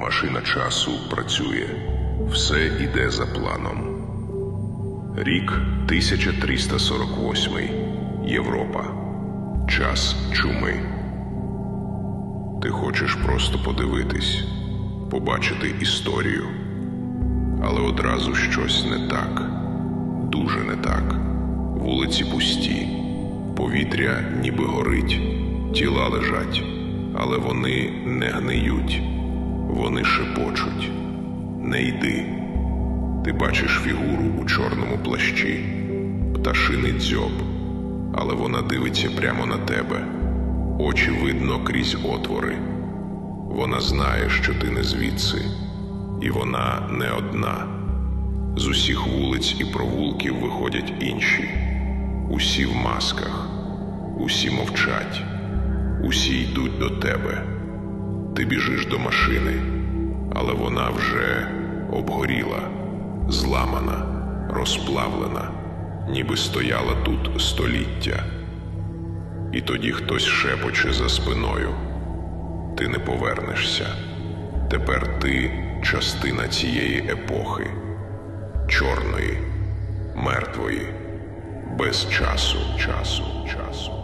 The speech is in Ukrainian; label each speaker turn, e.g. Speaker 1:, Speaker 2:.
Speaker 1: Машина часу працює. Все іде за планом. Рік 1348. Європа. Час чуми. Ти хочеш просто подивитись, побачити історію. Але одразу щось не так. Дуже не так. Вулиці пусті, повітря ніби горить, тіла лежать, але вони не гниють, вони шепочуть. Не йди. Ти бачиш фігуру у чорному плащі, пташиний дзьоб, але вона дивиться прямо на тебе. Очі видно крізь отвори. Вона знає, що ти не звідси, і вона не одна. З усіх вулиць і провулків виходять інші. Усі в масках, усі мовчать, усі йдуть до тебе. Ти біжиш до машини, але вона вже обгоріла, зламана, розплавлена, ніби стояла тут століття. І тоді хтось шепоче за спиною. Ти не повернешся. Тепер ти частина цієї епохи, чорної, мертвої, без часу, часу, часу.